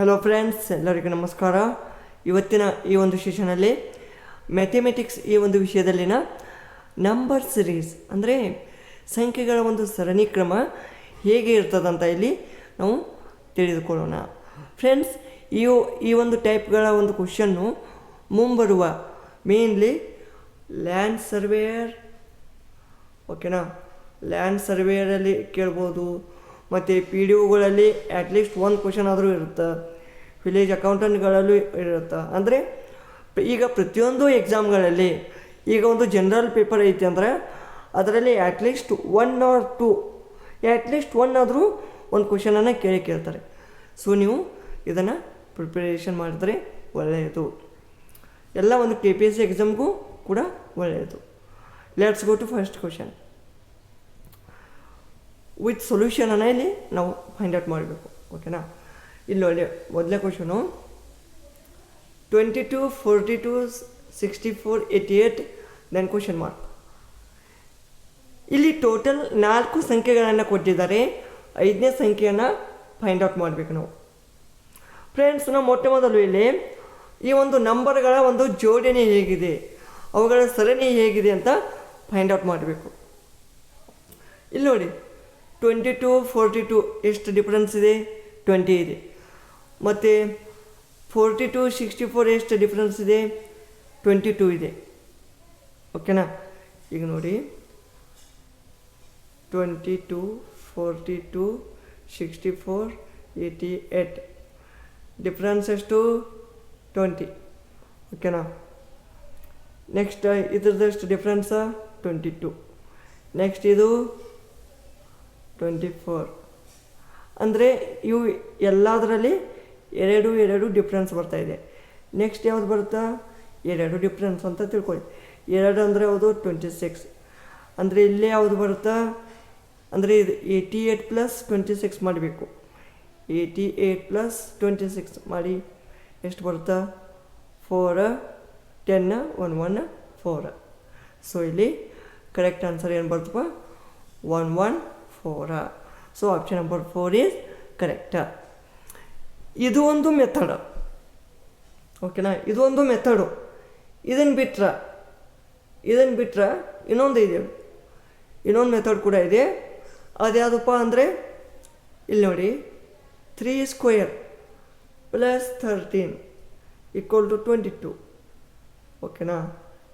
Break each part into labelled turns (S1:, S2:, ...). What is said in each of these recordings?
S1: Hello friends ಎಲ್ಲರಿಗೂ ನಮಸ್ಕಾರ. ಇವತ್ತಿನ ಈ ಒಂದು ಸೆಷನಲ್ಲಿ ಮ್ಯಾಥಮೆಟಿಕ್ಸ್ ಈ ಒಂದು ವಿಷಯದಲ್ಲಿನ ನಂಬರ್ ಸಿರೀಸ್ ಅಂದರೆ ಸಂಖ್ಯೆಗಳ ಒಂದು ಸರಣಿ ಕ್ರಮ ಹೇಗೆ ಇರ್ತದಂತ ಇಲ್ಲಿ ನಾವು ತಿಳಿದುಕೊಳ್ಳೋಣ. ಫ್ರೆಂಡ್ಸ್ ಈ ಈ ಒಂದು ಟೈಪ್ಗಳ ಒಂದು ಕ್ವಶನ್ನು ಮುಂಬರುವ ಮೇನ್ಲಿ ಲ್ಯಾಂಡ್ ಸರ್ವೇಯರ್ ಓಕೆನಾ ಲ್ಯಾಂಡ್ ಸರ್ವೇಯರಲ್ಲಿ ಕೇಳ್ಬೋದು. ಮತ್ತು ಪಿ ಡಿ ಒಗಳಲ್ಲಿ ಅಟ್ಲೀಸ್ಟ್ ಒಂದು ಕ್ವಶನ್ ಆದರೂ ಇರುತ್ತೆ. ವಿಲೇಜ್ ಅಕೌಂಟೆಂಟ್ಗಳಲ್ಲೂ ಇರುತ್ತೆ. ಅಂದರೆ ಈಗ ಪ್ರತಿಯೊಂದು ಎಕ್ಸಾಮ್ಗಳಲ್ಲಿ ಈಗ ಒಂದು ಜನರಲ್ ಪೇಪರ್ ಐತಿ ಅಂದರೆ ಅದರಲ್ಲಿ at least one or two at least one ಆದರೂ ಒಂದು ಕ್ವಶನನ್ನು ಕೇಳಿ ಕೇಳ್ತಾರೆ. ಸೊ ನೀವು ಇದನ್ನು ಪ್ರಿಪರೇಷನ್ ಮಾಡಿದ್ರೆ ಒಳ್ಳೆಯದು. ಎಲ್ಲ ಒಂದು ಕೆ ಪಿ ಎಸ್ ಸಿ ಎಕ್ಸಾಮ್ಗೂ ಕೂಡ ಒಳ್ಳೆಯದು. Let's go to first question with ಸೊಲ್ಯೂಷನನ್ನು ಇಲ್ಲಿ ನಾವು ಫೈಂಡ್ ಔಟ್ ಮಾಡಬೇಕು ಓಕೆನಾ ಇಲ್ಲಿ ನೋಡಿ ಮೊದಲನೇ question twenty two forty two sixty four eighty eight then question mark ಇಲ್ಲಿ ಟೋಟಲ್ ನಾಲ್ಕು ಸಂಖ್ಯೆಗಳನ್ನು ಕೊಟ್ಟಿದ್ದಾರೆ. ಐದನೇ ಸಂಖ್ಯೆಯನ್ನು ಫೈಂಡ್ ಔಟ್ ಮಾಡಬೇಕು ನಾವು. ಫ್ರೆಂಡ್ಸ್ ನಾವು ಮೊಟ್ಟ ಮೊದಲು ಇಲ್ಲಿ ಈ ಒಂದು ನಂಬರ್ಗಳ ಒಂದು ಜೋಡಣೆ ಹೇಗಿದೆ, ಅವುಗಳ ಸರಣಿ ಹೇಗಿದೆ ಅಂತ ಫೈಂಡ್ ಔಟ್ ಮಾಡಬೇಕು. ಇಲ್ಲಿ ನೋಡಿ. ಟ್ವೆಂಟಿ ಟು, ಫೋರ್ಟಿ ಟು, ಎಷ್ಟು ಡಿಫ್ರೆನ್ಸ್ ಇದೆ? ಟ್ವೆಂಟಿ ಇದೆ. ಮತ್ತು ಫೋರ್ಟಿ ಟು, ಸಿಕ್ಸ್ಟಿ ಫೋರ್, ಎಷ್ಟು ಡಿಫ್ರೆನ್ಸ್ ಇದೆ? ಟ್ವೆಂಟಿ ಟೂ ಇದೆ. ಓಕೆನಾ ಈಗ ನೋಡಿ. Twenty two, forty two, sixty four, eighty eight. Difference ಎಷ್ಟು? ಟ್ವೆಂಟಿ. ಓಕೆನಾ ನೆಕ್ಸ್ಟ್ ಇದ್ರದ್ದಷ್ಟು ಡಿಫ್ರೆನ್ಸ ಟ್ವೆಂಟಿ ಟು. ನೆಕ್ಸ್ಟ್ ಇದು ಟ್ವೆಂಟಿ ಫೋರ್. ಅಂದರೆ ಇವು ಎಲ್ಲದರಲ್ಲಿ ಎರಡು ಎರಡು ಡಿಫ್ರೆನ್ಸ್ ಬರ್ತಾಯಿದೆ ನೆಕ್ಸ್ಟ್ ಯಾವ್ದು ಬರುತ್ತಾ? ಎರಡು ಡಿಫ್ರೆನ್ಸ್ ಅಂತ ತಿಳ್ಕೊಳ್ಳಿ. ಎರಡು ಅಂದರೆ ಯಾವುದು? ಟ್ವೆಂಟಿ ಸಿಕ್ಸ್ ಅಂದರೆ ಇಲ್ಲೇ ಯಾವುದು ಬರುತ್ತಾ? ಅಂದರೆ ಇದು eighty eight plus twenty six ಮಾಡಬೇಕು. Eighty eight plus twenty six ಮಾಡಿ ಎಷ್ಟು ಬರುತ್ತಾ? Four ten one one four so ಇಲ್ಲಿ ಕರೆಕ್ಟ್ ಆನ್ಸರ್ ಏನು ಬರ್ತಪ್ಪ? One one four so option number four is correct ಇದು ಒಂದು ಮೆಥಡ್ ಓಕೆನಾ ಇದು ಒಂದು ಮೆಥಡು ಇದನ್ನು ಬಿಟ್ರೆ ಇದನ್ನು ಬಿಟ್ರೆ ಇನ್ನೊಂದು ಇದೆ. ಇನ್ನೊಂದು ಮೆಥಡ್ ಕೂಡ ಇದೆ. ಅದ್ಯಾವುದಪ್ಪ ಅಂದರೆ, ಇಲ್ಲಿ ನೋಡಿ three square plus thirteen equal to twenty two ಓಕೆನಾ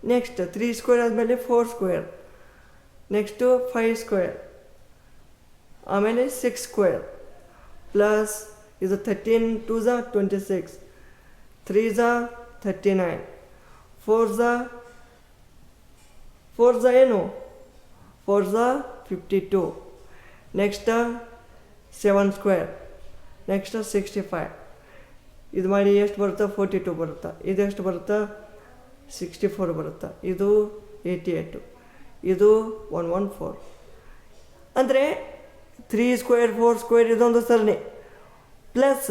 S1: ನೆಕ್ಸ್ಟ್ ತ್ರೀ ಸ್ಕ್ವೇರ್ ಆದಮೇಲೆ four square next five square ಆಮೇಲೆ ಸಿಕ್ಸ್ ಸ್ಕ್ವೇರ್ ಪ್ಲಸ್ ಇದು ಥರ್ಟೀನ್ ಟೂ ಝಾ ಟ್ವೆಂಟಿ ಸಿಕ್ಸ್ ತ್ರೀ ಝಾ ಥರ್ಟಿ ನೈನ್ ಫೋರ್ ಝಾ ಫೋರ್ ಝಾ ಏನು? Four Jha fifty two next seven square next sixty five ಇದು ಮಾಡಿ ಎಷ್ಟು ಬರುತ್ತೆ ಫೋರ್ಟಿ ಟು ಬರುತ್ತಾ ಎಷ್ಟು ಬರುತ್ತಾ? ಸಿಕ್ಸ್ಟಿ ಫೋರ್ ಬರುತ್ತಾ, ಇದು ಏಯ್ಟಿ ಏಯ್ಟು ಇದು ಒನ್ ಒನ್ ಫೋರ್ ಅಂದರೆ ತ್ರೀ ಸ್ಕ್ವೇರ್ ಫೋರ್ ಸ್ಕ್ವೇರ್ ಇದೊಂದು ಸರಣಿ ಪ್ಲಸ್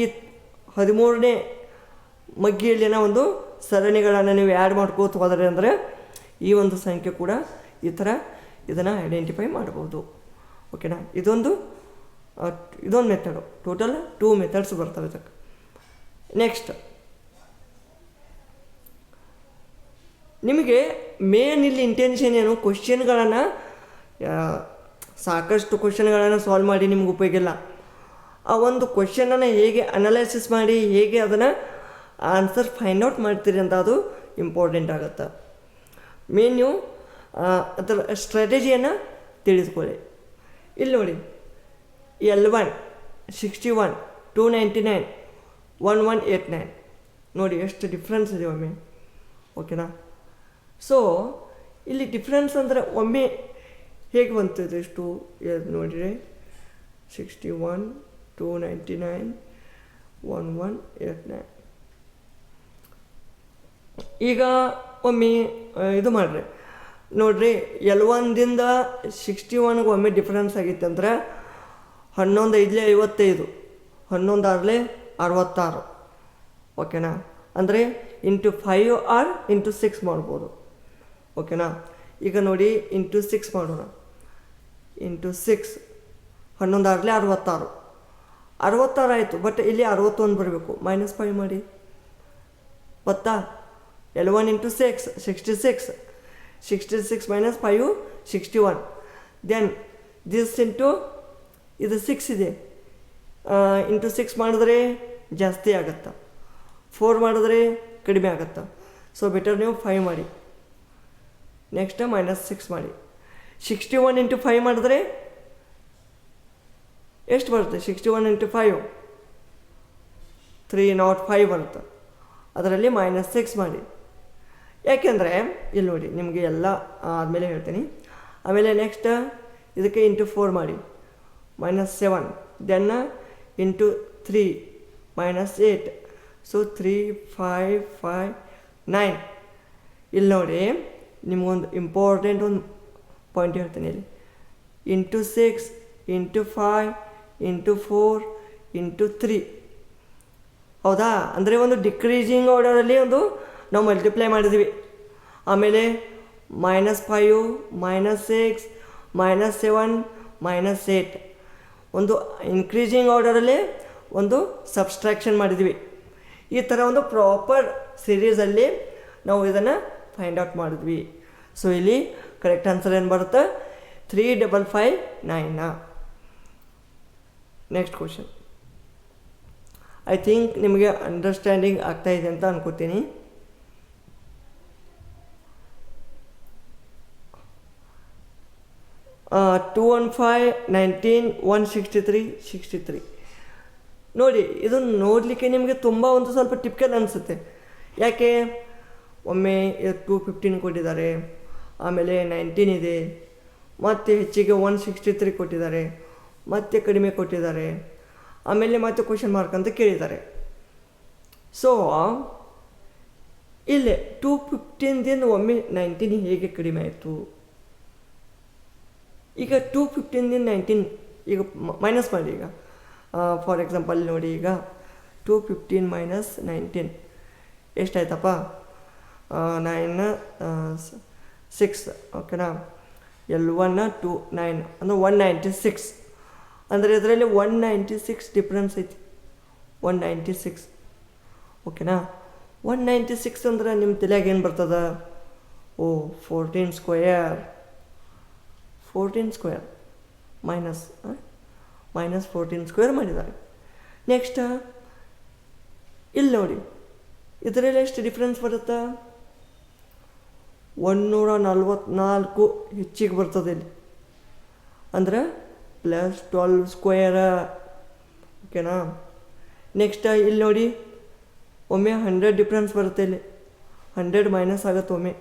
S1: ಈ ಹದಿಮೂರನೇ ಮಗ್ಗಿಯಲ್ಲಿನ ಒಂದು ಸರಣಿಗಳನ್ನು ನೀವು ಆ್ಯಡ್ ಮಾಡ್ಕೋತ ಹೋದರೆ ಅಂದರೆ ಈ ಒಂದು ಸಂಖ್ಯೆ ಕೂಡ ಈ ಥರ ಇದನ್ನು ಐಡೆಂಟಿಫೈ ಮಾಡ್ಬೋದು. ಓಕೆನಾ ಇದೊಂದು ಇದೊಂದು ಮೆಥಡು ಟೋಟಲ್ ಟೂ ಮೆಥಡ್ಸ್ ಬರ್ತವೆ ಇದಕ್ಕೆ. ನೆಕ್ಸ್ಟ್ ನಿಮಗೆ ಮೇನ್ ಇಲ್ಲಿ ಇಂಟೆನ್ಷನ್ ಏನು? ಕ್ವಶನ್ಗಳನ್ನು ಸಾಕಷ್ಟು ಕ್ವಶನ್ಗಳನ್ನು ಸಾಲ್ವ್ ಮಾಡಿ ನಿಮ್ಗೆ ಉಪಯೋಗಿಲ್ಲ ಆ ಒಂದು ಕ್ವಶನನ್ನು ಹೇಗೆ ಅನಲೈಸಿಸ್ ಮಾಡಿ ಹೇಗೆ ಅದನ್ನು ಆನ್ಸರ್ ಫೈಂಡ್ ಔಟ್ ಮಾಡ್ತೀರಿ ಅಂತ ಅದು ಇಂಪಾರ್ಟೆಂಟ್ ಆಗುತ್ತೆ. ಮೇನ್ ನೀವು ಅದರ ಸ್ಟ್ರಾಟಜಿಯನ್ನು ತಿಳಿದುಕೊಳ್ಳಿ. ಇಲ್ಲಿ ನೋಡಿ L one sixty one two ninety nine one one eight nine ನೋಡಿ ಎಷ್ಟು ಡಿಫ್ರೆನ್ಸ್ ಇದೆ ಒಮ್ಮೆ. ಓಕೆನಾ ಸೊ ಇಲ್ಲಿ ಡಿಫ್ರೆನ್ಸ್ ಅಂದರೆ ಒಮ್ಮೆ ಹೇಗೆ ಬಂತು ಇದೆಷ್ಟು ಎರಡು ನೋಡಿರಿ? Sixty one two ninety nine one one eight nine ಈಗ ಒಮ್ಮೆ ಇದು ಮಾಡಿರಿ. ನೋಡ್ರಿ ಒಂದಿಂದ ಸಿಕ್ಸ್ಟಿ ಒನ್ಗೆ ಒಮ್ಮೆ ಡಿಫ್ರೆನ್ಸ್ ಆಗಿತ್ತು ಅಂದ್ರೆ ಹನ್ನೊಂದು ಐದಲೇ ಐವತ್ತೈದು, ಹನ್ನೊಂದು ಆರಲೇ ಅರವತ್ತಾರು. ಓಕೆನಾ? ಅಂದರೆ into five or into six ಮಾಡ್ಬೋದು. ಓಕೆನಾ? ಈಗ ನೋಡಿ ಇಂಟು ಸಿಕ್ಸ್ ಮಾಡೋಣ. ಇಂಟು ಸಿಕ್ಸ್ ಹನ್ನೊಂದು ಆರಲೇ ಅರವತ್ತಾರು. ಅರವತ್ತಾರು ಆಯಿತು ಬಟ್ ಇಲ್ಲಿ ಅರವತ್ತೊಂದು ಬರಬೇಕು. ಮೈನಸ್ ಫೈವ್ ಮಾಡಿ. ಗೊತ್ತಾ? Eleven into six sixty six sixty six minus five sixty one then this into ಇದು. ಸಿಕ್ಸ್ ಇದೆ ಇಂಟು ಸಿಕ್ಸ್ ಮಾಡಿದ್ರೆ ಜಾಸ್ತಿ ಆಗುತ್ತೆ? ಫೋರ್ ಮಾಡಿದ್ರೆ ಕಡಿಮೆ ಆಗುತ್ತೆ? ಸೊ ಬೆಟರ್ ನೀವು ಫೈವ್ ಮಾಡಿ. ನೆಕ್ಸ್ಟ್ ಮೈನಸ್ ಸಿಕ್ಸ್ ಮಾಡಿ. ಸಿಕ್ಸ್ಟಿ ಒನ್ ಇಂಟು ಫೈವ್ ಮಾಡಿದ್ರೆ ಎಷ್ಟು ಬರುತ್ತೆ? Sixty one into five three naught five ಬರುತ್ತೆ. ಅದರಲ್ಲಿ ಮೈನಸ್ ಸಿಕ್ಸ್ ಮಾಡಿ. ಯಾಕೆಂದರೆ, ಇಲ್ಲಿ ನೋಡಿ, ನಿಮಗೆ ಎಲ್ಲ ಆದಮೇಲೆ ಹೇಳ್ತೀನಿ. ಆಮೇಲೆ ನೆಕ್ಸ್ಟ್ ಇದಕ್ಕೆ ಇಂಟು ಫೋರ್ ಮಾಡಿ. Minus seven then into three minus eight so three five five nine ಇಲ್ಲಿ ನೋಡಿ, ನಿಮಗೊಂದು ಇಂಪಾರ್ಟೆಂಟ್ ಒಂದು ಪಾಯಿಂಟ್ ಹೇಳ್ತೀನಿ ಇಲ್ಲಿ into six into five into four into three ಹೌದಾ? ಅಂದರೆ ಒಂದು ಡಿಕ್ರೀಸಿಂಗ್ ಆರ್ಡರಲ್ಲಿ ಒಂದು ನಾವು ಮಲ್ಟಿಪ್ಲೈ ಮಾಡಿದ್ವಿ. ಆಮೇಲೆ minus five minus six minus seven minus eight ಒಂದು ಇನ್ಕ್ರೀಸಿಂಗ್ ಆರ್ಡರಲ್ಲಿ ಒಂದು ಸಬ್ಸ್ಟ್ರಾಕ್ಷನ್ ಮಾಡಿದ್ವಿ. ಈ ಥರ ಒಂದು ಪ್ರಾಪರ್ ಸಿರೀಸಲ್ಲಿ ನಾವು ಇದನ್ನು ಫೈಂಡ್ ಔಟ್ ಮಾಡಿದ್ವಿ. ಸೊ ಇಲ್ಲಿ ಕರೆಕ್ಟ್ ಆನ್ಸರ್ ಏನು ಬರುತ್ತೆ? Three double five Naina next question I think ನಿಮಗೆ ಅಂಡರ್ಸ್ಟ್ಯಾಂಡಿಂಗ್ ಆಗ್ತಾ ಇದೆ ಅಂತ ಅನ್ಕೋತೀನಿ. Two one five nineteen one sixty three sixty three ನೋಡಿ ಇದು ನೋಡಲಿಕ್ಕೆ ನಿಮಗೆ ತುಂಬ ಒಂದು ಸ್ವಲ್ಪ ಟಿಪ್ಕಲ್ ಅನಿಸುತ್ತೆ. ಯಾಕೆ? ಒಮ್ಮೆ ಟೂ ಫಿಫ್ಟೀನ್ ಕೊಟ್ಟಿದ್ದಾರೆ. ಆಮೇಲೆ ನೈನ್ಟೀನ್ ಇದೆ. ಮತ್ತು ಹೆಚ್ಚಿಗೆ ಒನ್ ಸಿಕ್ಸ್ಟಿ ತ್ರೀ ಕೊಟ್ಟಿದ್ದಾರೆ. ಮತ್ತೆ ಕಡಿಮೆ ಕೊಟ್ಟಿದ್ದಾರೆ. ಆಮೇಲೆ ಮತ್ತೆ ಕ್ವಶನ್ ಮಾರ್ಕ್ ಅಂತ ಕೇಳಿದ್ದಾರೆ. ಸೊ ಇಲ್ಲೇ ಟೂ ಫಿಫ್ಟೀನ್ದಿಂದ ಒಮ್ಮೆ ನೈನ್ಟೀನ್ ಹೇಗೆ ಕಡಿಮೆ ಆಯಿತು? ಈಗ ಟೂ ಫಿಫ್ಟೀನ್ದಿಂದ ನೈನ್ಟೀನ್ ಈಗ ಮೈನಸ್ ಮಾಡಿ ಈಗ. ಫಾರ್ ಎಕ್ಸಾಂಪಲ್ ನೋಡಿ ಈಗ ಟೂ ಫಿಫ್ಟೀನ್ ಮೈನಸ್ ನೈನ್ಟೀನ್ ಎಷ್ಟಾಯ್ತಪ್ಪ? ನೈನ್ ಸಿಕ್ಸ್ ಓಕೆನಾ ಎಲ್ ಒನ್ ಟು ನೈನ್ ಅಂದರೆ ಒನ್ ನೈಂಟಿ ಸಿಕ್ಸ್ ಅಂದರೆ ಇದರಲ್ಲಿ ಒನ್ ನೈಂಟಿ ಸಿಕ್ಸ್ ಡಿಫ್ರೆನ್ಸ್ ಐತಿ. ಒನ್ ನೈಂಟಿ ಸಿಕ್ಸ್ ಓಕೆನಾ ಒನ್ ನೈಂಟಿ ಸಿಕ್ಸ್ ಅಂದ್ರೆ ನಿಮ್ಮ ತಲೆಯಾಗ ಏನು ಬರ್ತದ? ಓ fourteen square fourteen square minus minus fourteen square ಮಾಡಿದ್ದಾರೆ. ನೆಕ್ಸ್ಟ್ ಇಲ್ಲಿ ನೋಡಿ. ಇದರಲ್ಲಿ ಎಷ್ಟು ಡಿಫ್ರೆನ್ಸ್ ಬರುತ್ತಾ? ಒಂದುನೂರ ನಲ್ವತ್ನಾಲ್ಕು ಹೆಚ್ಚಿಗೆ ಬರ್ತದೆ ಇಲ್ಲಿ. ಅಂದ್ರೆ ಪ್ಲಸ್ ಟ್ವೆಲ್ವ್ ಸ್ಕ್ವೇರ ಓಕೆನಾ ನೆಕ್ಸ್ಟ್ ಇಲ್ಲಿ ನೋಡಿ, ಒಮ್ಮೆ ಹಂಡ್ರೆಡ್ ಡಿಫ್ರೆನ್ಸ್ ಬರುತ್ತೆ ಇಲ್ಲಿ. ಹಂಡ್ರೆಡ್ ಮೈನಸ್ ಆಗುತ್ತೆ ಒಮ್ಮೆ.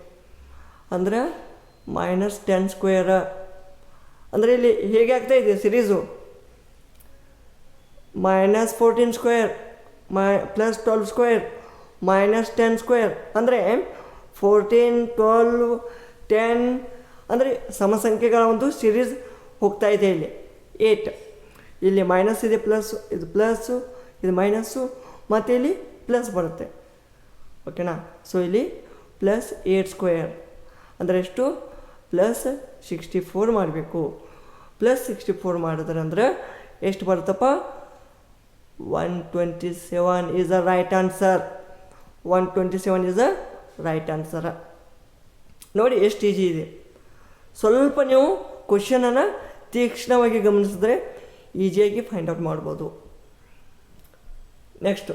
S1: ಅಂದ್ರೆ ಮೈನಸ್ ಟೆನ್ ಸ್ಕ್ವೇರ ಅಂದರೆ ಇಲ್ಲಿ ಹೇಗೆ ಆಗ್ತಾ ಇದೆ ಸಿರೀಸು ಮೈನಸ್ ಫೋರ್ಟೀನ್ ಸ್ಕ್ವೇರ್ ಮೈ plus twelve square minus ten square ಅಂದರೆ ಫೋರ್ಟೀನ್ ಟ್ವೆಲ್ವ್ ಟೆನ್ ಅಂದರೆ ಸಮಸಂಖ್ಯೆಗಳ ಒಂದು ಸಿರೀಸ್ ಹೋಗ್ತಾ ಇದೆ ಇಲ್ಲಿ. ಏಟ್ ಇಲ್ಲಿ ಮೈನಸ್ ಇದೆ ಪ್ಲಸ್ ಇದು ಪ್ಲಸ್ಸು ಇದು ಮೈನಸ್ಸು ಮತ್ತು ಇಲ್ಲಿ ಪ್ಲಸ್ ಬರುತ್ತೆ. ಓಕೆನಾ ಸೊ ಇಲ್ಲಿ ಪ್ಲಸ್ ಏಟ್ ಸ್ಕ್ವೇರ್ ಅಂದರೆ ಎಷ್ಟು? ಪ್ಲಸ್ ಸಿಕ್ಸ್ಟಿ ಫೋರ್ ಮಾಡಬೇಕು. ಪ್ಲಸ್ ಸಿಕ್ಸ್ಟಿ ಫೋರ್ ಮಾಡಿದ್ರೆ ಅಂದ್ರೆ ಎಷ್ಟು ಬರುತ್ತಪ್ಪ? One twenty seven is a right answer one twenty seven is a right answer ನೋಡಿ ಎಷ್ಟು ಈಜಿ ಇದೆ. ಸ್ವಲ್ಪ ನೀವು ಕ್ವಶನನ್ನು ತೀಕ್ಷ್ಣವಾಗಿ ಗಮನಿಸಿದ್ರೆ ಈಜಿಯಾಗಿ ಫೈಂಡ್ ಔಟ್ ಮಾಡ್ಬೋದು. Next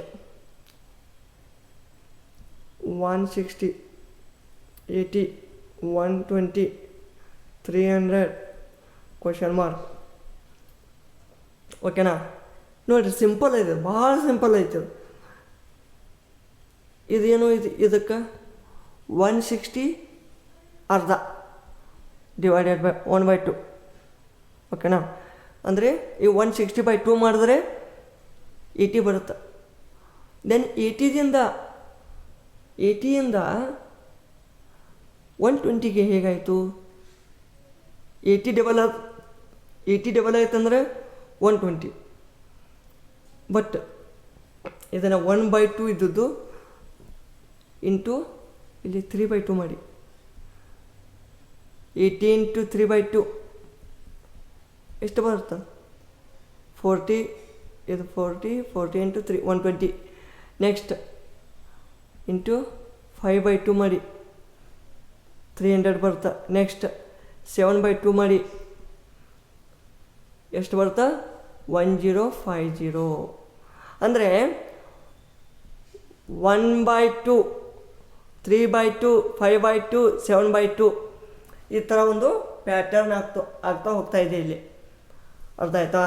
S1: one sixty eighty one twenty three hundred question mark ಓಕೆನಾ ನೋಡಿರಿ ಸಿಂಪಲ್ ಇದೆ ಭಾಳ ಸಿಂಪಲ್ ಐತೆ. ಇದು ಇದೇನು ಇದು, ಇದಕ್ಕೆ? ಒನ್ ಸಿಕ್ಸ್ಟಿ ಅರ್ಧ divided by one by two ಓಕೆನಾ ಅಂದರೆ ಈ ಒನ್ ಸಿಕ್ಸ್ಟಿ ಬೈ ಟೂ ಮಾಡಿದ್ರೆ ಏಯ್ಟಿ ಬರುತ್ತೆ. ದೆನ್ ಏಯ್ಟಿದಿಂದ ಏಯ್ಟಿಯಿಂದ ಒನ್ ಟ್ವೆಂಟಿಗೆ ಹೇಗಾಯಿತು? ಏಯ್ಟಿ ಡಬಲ್ ಆದ ಏಯ್ಟಿ ಡಬಲ್ ಆಯ್ತಂದರೆ ಒನ್ ಟ್ವೆಂಟಿ ಬಟ್ ಇದನ್ನು ಒನ್ ಬೈ ಟು ಇದ್ದದ್ದು ಇಂಟು ಇಲ್ಲಿ ತ್ರೀ ಬೈ ಟು ಮಾಡಿ. Eighteen two three by two ಎಷ್ಟು ಬರುತ್ತೆ? ಫೋರ್ಟಿ ಇದು forty forty into three one twenty next into five by two ಮಾಡಿ. ತ್ರೀ ಹಂಡ್ರೆಡ್ ಬರುತ್ತೆ? ನೆಕ್ಸ್ಟ್ ಸೆವೆನ್ ಬೈ ಟು ಮಾಡಿ. ಎಷ್ಟು ಬರುತ್ತೆ? ಒನ್ ಜೀರೋ ಫೈ ಜೀರೋ ಅಂದರೆ one by two three by two five by two seven by two ಈ ಥರ ಒಂದು pattern ಆಗ್ತಾ ಆಗ್ತಾ ಹೋಗ್ತಾ ಇದೆ ಇಲ್ಲಿ. ಅರ್ಥ ಆಯ್ತಾ?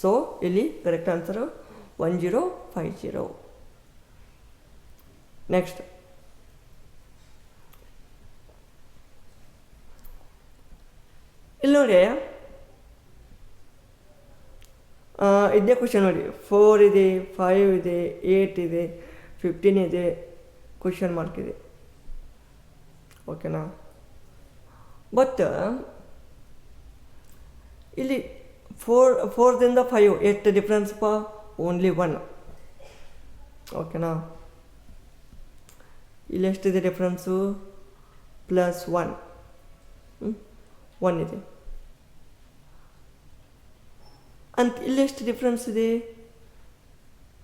S1: ಸೊ ಇಲ್ಲಿ correct answer one zero five zero next ಇಲ್ಲಿ ನೋಡಿ ಆ, ಇದೇ ಕ್ವಶನ್ ನೋಡಿ. ಫೋರ್ ಇದೆ ಫೈವ್ ಇದೆ ಏಯ್ಟ್ ಇದೆ ಫಿಫ್ಟೀನ್ ಇದೆ. ಕ್ವಶನ್ ಮಾರ್ಕ್ ಇದೆ. ಓಕೆನಾ ಬಟ್ ಇಲ್ಲಿ ಫೋರ್ ಫೋರ್ದಿಂದ ಫೈವ್ ಎಷ್ಟು ಡಿಫ್ರೆನ್ಸ್ ಪ? ಓನ್ಲಿ ಒನ್ ಓಕೆನಾ ಇಲ್ಲಿ ಎಷ್ಟಿದೆ ಡಿಫ್ರೆನ್ಸು ಪ್ಲಸ್ ಒನ್ ಒನ್ ಇದೆ. ಅಂತ ಇಲ್ಲಿ ಎಷ್ಟು ಡಿಫ್ರೆನ್ಸ್ ಇದೆ?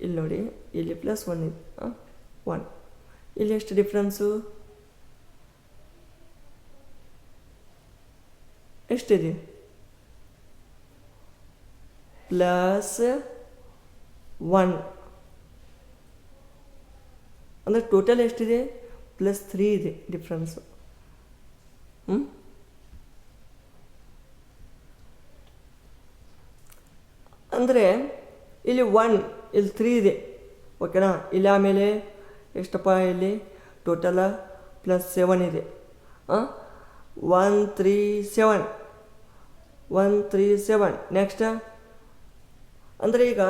S1: ಇಲ್ಲಿ ನೋಡಿ, ಇಲ್ಲಿ ಪ್ಲಸ್ ಒನ್ ಇದೆ. ಒನ್ ಇಲ್ಲಿ ಎಷ್ಟು ಡಿಫ್ರೆನ್ಸು ಎಷ್ಟಿದೆ ಪ್ಲಸ್ ಒನ್ ಅಂದರೆ ಟೋಟಲ್ ಎಷ್ಟಿದೆ ಪ್ಲಸ್ ತ್ರೀ ಇದೆ ಡಿಫ್ರೆನ್ಸು ಹ್ಞೂ ಅಂದರೆ ಇಲ್ಲಿ ಒನ್ ಇಲ್ಲಿ ತ್ರೀ ಇದೆ ಓಕೆನಾ ಇಲ್ಲಿ ಆಮೇಲೆ ಎಷ್ಟಪ್ಪ ಇಲ್ಲಿ? ಟೋಟಲ ಪ್ಲಸ್ ಸೆವೆನ್ ಇದೆ. One three seven one three seven next ಅಂದರೆ ಈಗ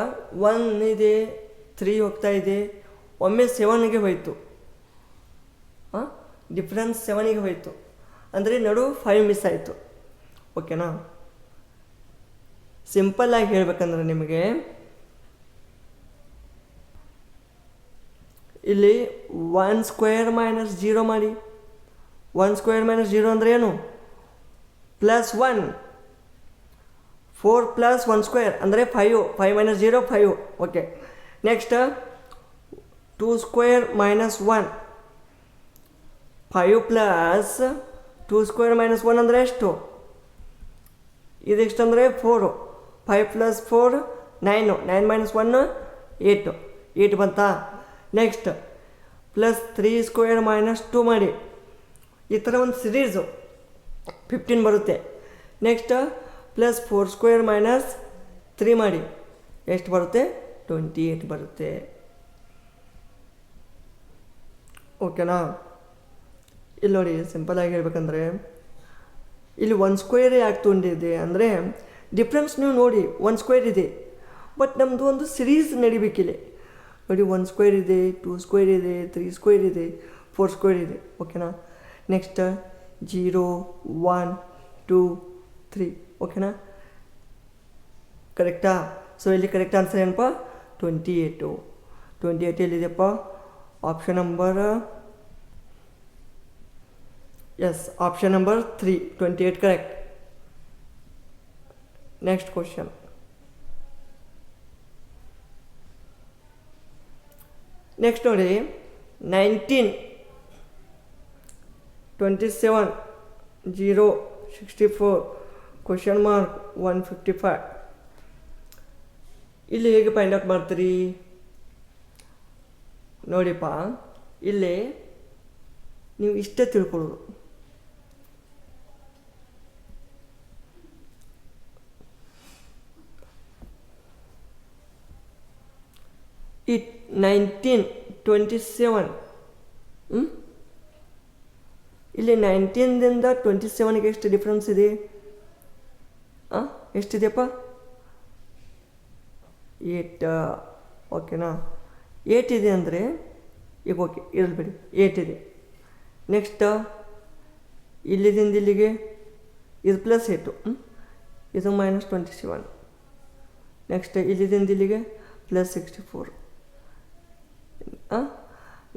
S1: ಒನ್ ಇದೆ ತ್ರೀ ಹೋಗ್ತಾ ಇದೆ. ಒಮ್ಮೆ ಸೆವೆನ್ಗೆ ಹೋಯಿತು. ಹಾಂ ಡಿಫ್ರೆನ್ಸ್ ಸೆವೆನಿಗೆ ಹೋಯಿತು. ಅಂದರೆ ನಡು ಫೈವ್ ಮಿಸ್ ಆಯಿತು. ಓಕೆನಾ ಸಿಂಪಲ್ ಆಗಿ ಹೇಳ್ಬೇಕಂದ್ರೆ ನಿಮಗೆ ಇಲ್ಲಿ ಒನ್ ಸ್ಕ್ವೇರ್ ಮೈನಸ್ ಜೀರೋ ಮಾಡಿ. ಒನ್ ಸ್ಕ್ವೇರ್ ಮೈನಸ್ ಜೀರೋ ಅಂದರೆ ಏನು? Plus one four plus one square ಅಂದರೆ five five minus zero five okay next two square minus one five plus two square minus one ಅಂದರೆ ಎಷ್ಟು? ಇದೆಷ್ಟು ಅಂದರೆ four five plus four nine nine minus one eight eight ಬಂತಾ? Next plus three square minus two ಮಾಡಿ. ಈ ಥರ ಒಂದು series fifteen ಬರುತ್ತೆ. Next plus four square minus three ಮಾಡಿ. ಎಷ್ಟು ಬರುತ್ತೆ? ಟ್ವೆಂಟಿ ಏಯ್ಟ್ ಬರುತ್ತೆ ಓಕೆನಾ ಇಲ್ಲಿ ನೋಡಿ ಸಿಂಪಲಾಗಿ ಹೇಳ್ಬೇಕಂದ್ರೆ, ಇಲ್ಲಿ ಒನ್ ಸ್ಕ್ವೇರ್ ಯಾಕೆ ತೊಗೊಂಡಿದೆ ಅಂದರೆ ಡಿಫ್ರೆನ್ಸ್ ನೀವು ನೋಡಿ ಒನ್ ಸ್ಕ್ವೇರ್ ಇದೆ. ಬಟ್ ನಮ್ಮದು ಒಂದು ಸಿರೀಸ್ ನಡಿಬೇಕಿಲ್ಲಿ ನೋಡಿ ಒನ್ ಸ್ಕ್ವೇರ್ ಇದೆ ಟೂ ಸ್ಕ್ವೇರ್ ಇದೆ ತ್ರೀ ಸ್ಕ್ವೇರ್ ಇದೆ ಫೋರ್ ಸ್ಕ್ವೇರ್ ಇದೆ ಓಕೆನಾ next zero one two three ಓಕೆನಾ ಕರೆಕ್ಟಾ ಸೊ ಇಲ್ಲಿ ಕರೆಕ್ಟ್ ಆನ್ಸರ್ ಏನಪ್ಪ twenty eight twenty eight ಎಲ್ಲಿದೆಯಪ್ಪ option number yes option number three twenty eight correct next question next ನೋಡಿ nineteen twenty seven zero sixty four question mark one fifty five ಇಲ್ಲಿ ಹೇಗೆ find out ಮಾಡ್ತೀರಿ? ನೋಡಿಪ್ಪ, ಇಲ್ಲಿ ನೀವು ಇಷ್ಟೇ ತಿಳ್ಕೊಳ್ಳೋದು ಈ ನೈನ್ಟೀನ್ ಟ್ವೆಂಟಿ ಸೆವೆನ್ ಇಲ್ಲಿ ನೈನ್ಟೀನ್ದಿಂದ ಟ್ವೆಂಟಿ ಸೆವೆನ್ಗೆ ಎಷ್ಟು ಡಿಫ್ರೆನ್ಸ್ ಇದೆ? ಹಾಂ ಎಷ್ಟಿದೆಯಪ್ಪ ಏಟ್ ಓಕೆನಾ ಏಟ್ ಇದೆ ಅಂದರೆ, ಈಗ ಓಕೆ ಇರಲಿ ಬಿಡಿ. ಏಟ್ ಇದೆ. ನೆಕ್ಸ್ಟ್ ಇಲ್ಲಿದಿಂದ ಇಲ್ಲಿಗೆ, ಇದು ಪ್ಲಸ್ ಏಟು ಇದು ಮೈನಸ್ ಟ್ವೆಂಟಿ ಸೆವೆನ್ ನೆಕ್ಸ್ಟ್ ಇಲ್ಲಿದಿಂದ ಇಲ್ಲಿಗೆ ಪ್ಲಸ್ ಸಿಕ್ಸ್ಟಿ ಫೋರ್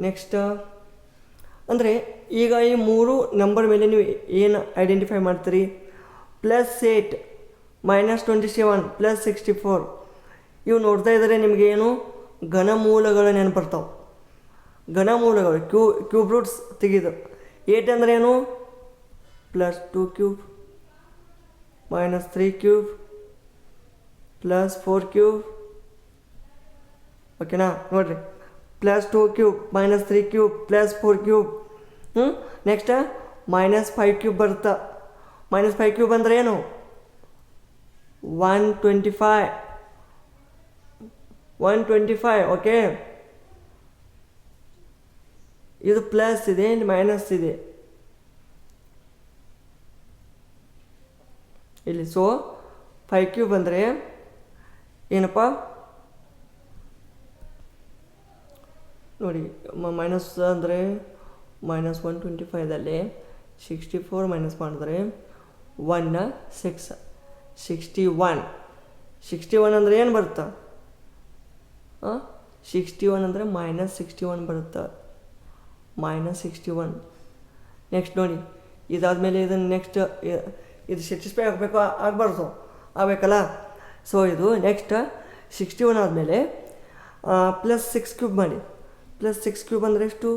S1: ನೆಕ್ಸ್ಟ್ ಅಂದರೆ ಈಗ ಈ ಮೂರು ನಂಬರ್ ಮೇಲೆ ನೀವು ಏನು ಐಡೆಂಟಿಫೈ ಮಾಡ್ತೀರಿ? Plus eight minus twenty seven plus sixty four ಇವು ನೋಡ್ತಾ ಇದ್ದರೆ ನಿಮಗೆ ಏನು? ಘನಮೂಲಗಳು ನೆನಪು ಬರ್ತಾವೆ ಘನಮೂಲಗಳು, ಕ್ಯೂ, ಕ್ಯೂಬ್ ರೂಟ್ಸ್ ತೆಗೆದು. ಏಟ್ ಅಂದರೆ ಏನು? Plus two cube minus three cube plus four cube ಓಕೆನಾ ನೋಡಿರಿ. Plus two cube minus three cube plus four cube ಹ್ಞೂ ನೆಕ್ಸ್ಟ್ ಮೈನಸ್ ಫೈವ್ ಕ್ಯೂಬ್ ಬರುತ್ತೆ? ಮೈನಸ್ ಫೈವ್ ಕ್ಯೂಬ್ ಅಂದರೆ ಏನು? One twenty five one twenty five okay ಇದು plus ಇದೆ minus ಇದೆ. ಇಲ್ಲಿ ಸೊ ಫೈವ್ ಕ್ಯೂಬ್ ಅಂದರೆ ಏನಪ್ಪ? ನೋಡಿ ಮೈನಸ್ ಅಂದರೆ ಮೈನಸ್ ಒನ್ ಟ್ವೆಂಟಿ ಫೈವ್ದಲ್ಲಿ ಸಿಕ್ಸ್ಟಿ ಫೋರ್ ಮೈನಸ್ ಮಾಡಿದ್ರೆ one six sixty one sixty one ಅಂದರೆ ಏನು ಬರುತ್ತೆ? ಸಿಕ್ಸ್ಟಿ ಒನ್ ಅಂದರೆ ಮೈನಸ್ ಸಿಕ್ಸ್ಟಿ ಒನ್ ಬರುತ್ತೆ? ಮೈನಸ್ ಸಿಕ್ಸ್ಟಿ ಒನ್ ನೆಕ್ಸ್ಟ್ ನೋಡಿ, ಇದಾದಮೇಲೆ ಇದನ್ನು ನೆಕ್ಸ್ಟ್ ಇದು ಸ್ಯಾಟಿಸ್ಫೈ ಆಗಬೇಕು ಆಗಬಾರ್ದು. ಆಗಬೇಕಲ್ಲ? ಸೊ ಇದು ನೆಕ್ಸ್ಟ್ ಸಿಕ್ಸ್ಟಿ ಒನ್ ಆದಮೇಲೆ ಪ್ಲಸ್ ಸಿಕ್ಸ್ ಕ್ಯೂಬ್ ಮಾಡಿ. ಪ್ಲಸ್ ಸಿಕ್ಸ್ ಕ್ಯೂಬ್ ಅಂದರೆ ಎಷ್ಟು?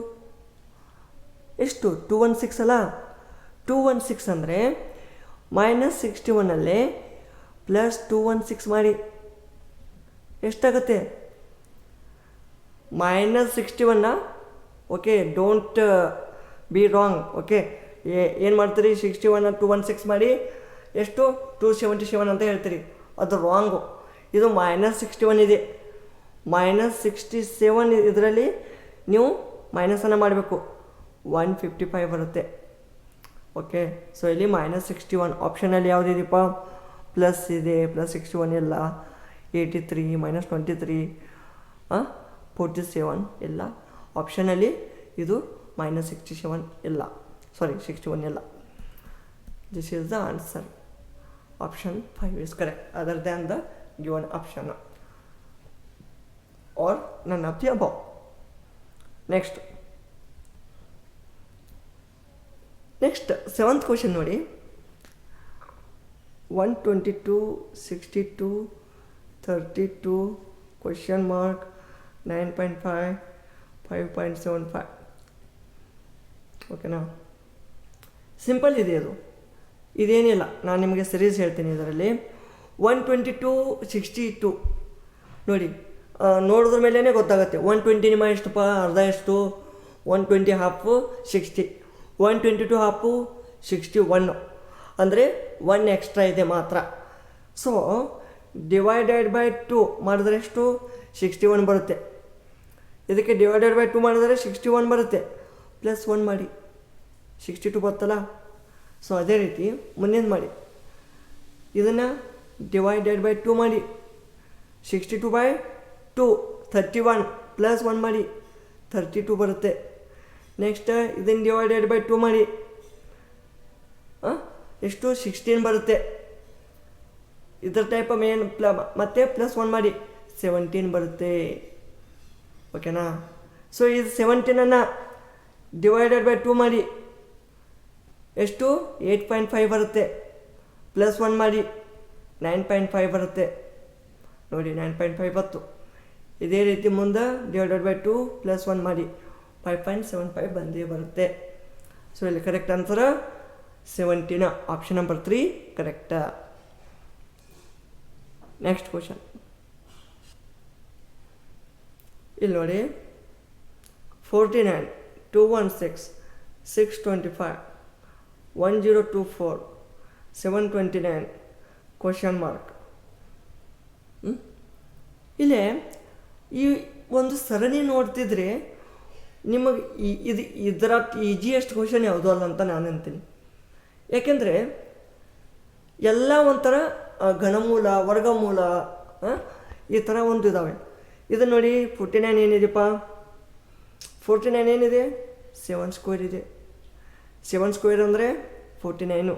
S1: ಎಷ್ಟು? ಟೂ ಒನ್ ಸಿಕ್ಸ್ ಅಲ್ಲ? ಟೂ ಒನ್ ಸಿಕ್ಸ್ ಅಂದರೆ ಮೈನಸ್ ಸಿಕ್ಸ್ಟಿ ಒನ್ನಲ್ಲಿ ಪ್ಲಸ್ ಟೂ ಒನ್ ಸಿಕ್ಸ್ ಮಾಡಿ. ಎಷ್ಟಾಗುತ್ತೆ? Minus sixty ಒನ್ನ okay don't be wrong okay ಏನು ಮಾಡ್ತೀರಿ? Sixty one two one six ಮಾಡಿ. ಎಷ್ಟು? ಟೂ ಸೆವೆಂಟಿ ಸೆವೆನ್ ಅಂತ ಹೇಳ್ತೀರಿ. ಅದು ರಾಂಗು ಇದು ಮೈನಸ್ ಸಿಕ್ಸ್ಟಿ ಒನ್ ಇದೆ. ಮೈನಸ್ ಸಿಕ್ಸ್ಟಿ ಸೆವೆನ್ ಇದರಲ್ಲಿ ನೀವು ಮೈನಸನ್ನು ಮಾಡಬೇಕು. ಒನ್ ಫಿಫ್ಟಿ ಫೈವ್ ಬರುತ್ತೆ. ಓಕೆ ಸೊ ಇಲ್ಲಿ ಮೈನಸ್ ಸಿಕ್ಸ್ಟಿ ಒನ್ ಆಪ್ಷನಲ್ಲಿ ಯಾವುದಿದೆಯಪ್ಪ ಪ್ಲಸ್ ಇದೆ ಪ್ಲಸ್ ಸಿಕ್ಸ್ಟಿ ಒನ್ ಇಲ್ಲ eighty three minus twenty three forty seven ಇಲ್ಲ ಆಪ್ಷನಲ್ಲಿ ಇದು ಮೈನಸ್ ಸಿಕ್ಸ್ಟಿ ಸೆವೆನ್ ಇಲ್ಲ ಸಾರಿ ಸಿಕ್ಸ್ಟಿ ಒನ್ ಇಲ್ಲ this is the answer option five is correct other than the given option are none of the above. Next next seventh question ನೋಡಿ one twenty two sixty two thirty two question mark nine point five five point seven five ಓಕೆನಾ simple ಇದೆ ಅದು. ಇದೇನಿಲ್ಲ, ನಾನು ನಿಮಗೆ series ಹೇಳ್ತೀನಿ ಇದರಲ್ಲಿ. One twenty two sixty two ನೋಡಿ ನೋಡಿದ್ರ ಮೇಲೇ ಗೊತ್ತಾಗುತ್ತೆ. ಒನ್ ಟ್ವೆಂಟಿ ನಿಮ್ಮ ಎಷ್ಟಪ್ಪ? ಅರ್ಧ ಎಷ್ಟು? One twenty half sixty one twenty two half sixty one ಅಂದರೆ ಒನ್ ಎಕ್ಸ್ಟ್ರಾ ಇದೆ ಮಾತ್ರ. ಸೊ ಡಿವೈಡೆಡ್ ಬೈ ಟು ಮಾಡಿದ್ರೆ ಎಷ್ಟು? ಸಿಕ್ಸ್ಟಿ ಒನ್ ಬರುತ್ತೆ. ಇದಕ್ಕೆ ಡಿವೈಡೆಡ್ ಬೈ ಟು ಮಾಡಿದರೆ ಸಿಕ್ಸ್ಟಿ ಒನ್ ಬರುತ್ತೆ. ಪ್ಲಸ್ ಒನ್ ಮಾಡಿ. ಸಿಕ್ಸ್ಟಿ ಟು ಬರ್ತಲ್ಲ ಸೊ ಅದೇ ರೀತಿ ಮುಂದಿನ ಮಾಡಿ. ಇದನ್ನು ಡಿವೈಡೆಡ್ ಬೈ ಟು ಮಾಡಿ. Sixty two by two thirty one plus one ಮಾಡಿ ಥರ್ಟಿ ಟು ಬರುತ್ತೆ ನೆಕ್ಸ್ಟ್ ಇದನ್ನು ಡಿವೈಡೆಡ್ ಬೈ ಟು ಮಾಡಿ. ಎಷ್ಟು? ಸಿಕ್ಸ್ಟೀನ್ ಬರುತ್ತೆ. ಇದರ ಟೈಪ್ ಮೇನ್ ಪ್ಲ ಮತ್ತೆ ಪ್ಲಸ್ ಒನ್ ಮಾಡಿ ಸೆವೆಂಟೀನ್ ಬರುತ್ತೆ. ಓಕೆನಾ ಸೊ ಇದು ಸೆವೆಂಟೀನನ್ನು ಡಿವೈಡೆಡ್ ಬೈ ಟು ಮಾಡಿ ಎಷ್ಟು? ಏಯ್ಟ್ ಪಾಯಿಂಟ್ ಫೈವ್ ಬರುತ್ತೆ. ಪ್ಲಸ್ ಒನ್ ಮಾಡಿ ನೈನ್ ಪಾಯಿಂಟ್ ಫೈವ್ ಬರುತ್ತೆ. ನೋಡಿ ನೈನ್ ಪಾಯಿಂಟ್ ಫೈವ್ ಬತ್ತು ಇದೇ ರೀತಿ ಮುಂದೆ divided by two plus one ಮಾಡಿ ಫೈವ್ ಪಾಯಿಂಟ್ ಸೆವೆನ್ ಫೈವ್ ಬಂದೇ ಬರುತ್ತೆ. ಸೊ ಇಲ್ಲಿ correct answer seventeen option number three correct next question ಇಲ್ಲಿ ನೋಡಿ forty nine two one six six twenty five one zero two four seven twenty nine question mark ಇಲ್ಲೇ ಈ ಒಂದು ಸರಣಿ ನೋಡ್ತಿದ್ರೆ ನಿಮಗೆ ಇದು ಇದರ ಈಜಿಯೆಸ್ಟ್ ಕ್ವಶನ್ ಯಾವುದು ಅಲ್ಲ ಅಂತ ನಾನು ಅಂತೀನಿ. ಯಾಕೆಂದರೆ ಎಲ್ಲ ಒಂಥರ ಘನಮೂಲ, ವರ್ಗಮೂಲ ಈ ಥರ ಒಂದು ಇದ್ದಾವೆ ಇದು ನೋಡಿ ಫೋರ್ಟಿ ನೈನ್ ಏನಿದೆಪ್ಪ ಫೋರ್ಟಿ ನೈನ್ ಏನಿದೆ? ಸೆವೆನ್ ಸ್ಕ್ವೇರ್ ಇದೆ. ಸೆವೆನ್ ಸ್ಕ್ವೇರ್ ಅಂದರೆ ಫೋರ್ಟಿ ನೈನು.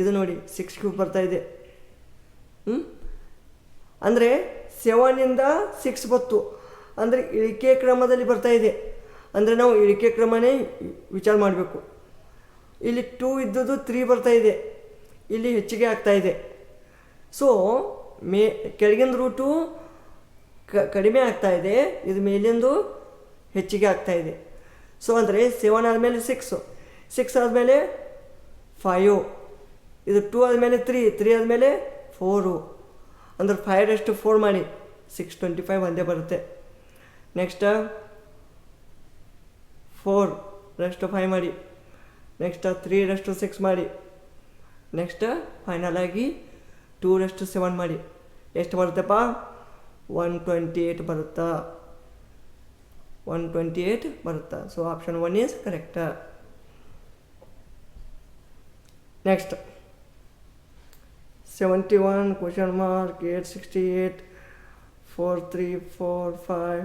S1: ಇದು ನೋಡಿ ಸಿಕ್ಸ್ ಕ್ಯೂಬ್ ಬರ್ತಾ ಇದೆ. ಹ್ಞೂ ಅಂದರೆ ಸೆವೆನಿಂದ ಸಿಕ್ಸ್ ಬತ್ತು. ಅಂದರೆ ಇಳಿಕೆ ಕ್ರಮದಲ್ಲಿ ಬರ್ತಾ ಇದೆ. ಅಂದರೆ ನಾವು ಇಳಿಕೆ ಕ್ರಮನೇ ವಿಚಾರ ಮಾಡಬೇಕು. ಇಲ್ಲಿ ಟೂ ಇದ್ದದ್ದು ತ್ರೀ ಬರ್ತಾ ಇದೆ. ಇಲ್ಲಿ ಹೆಚ್ಚಿಗೆ ಆಗ್ತಾ ಇದೆ. ಸೊ ಮೇ ಕೆಳಗಿನ ರೂಟು ಕಡಿಮೆ ಆಗ್ತಾ ಇದೆ. ಇದು ಮೇಲಿಂದು ಹೆಚ್ಚಿಗೆ ಆಗ್ತಾ ಇದೆ. ಸೊ ಅಂದರೆ ಸೆವೆನ್ ಆದಮೇಲೆ ಸಿಕ್ಸು ಸಿಕ್ಸ್ ಆದಮೇಲೆ ಫೈವ್ ಇದು ಟೂ ಆದಮೇಲೆ ತ್ರೀ ತ್ರೀ ಆದಮೇಲೆ ಫೋರು ಅಂದ್ರೆ ಫೈವ್ ಎಷ್ಟು ಫೋರ್ ಮಾಡಿ ಸಿಕ್ಸ್ ಟ್ವೆಂಟಿ ಫೈವ್ ಒಂದೇ ಬರುತ್ತೆ. ನೆಕ್ಸ್ಟ್ ಫೋರ್ ರೆಸ್ಟ್ ಫೈವ್ ಮಾಡಿ ನೆಕ್ಸ್ಟ್ ತ್ರೀ ರೆಸ್ಟ್ ಸಿಕ್ಸ್ ಮಾಡಿ ನೆಕ್ಸ್ಟ್ ಫೈನಲಾಗಿ ಟೂ ರೆಸ್ಟ್ ಸೆವೆನ್ ಮಾಡಿ. ಎಷ್ಟು ಬರುತ್ತೆಪ್ಪ? ಒನ್ ಟ್ವೆಂಟಿ ಏಯ್ಟ್ ಬರುತ್ತಾ. ಒನ್ ಟ್ವೆಂಟಿ ಏಯ್ಟ್ ಬರುತ್ತಾ. So option one is correct next seventy one question mark eight sixty eight four three four five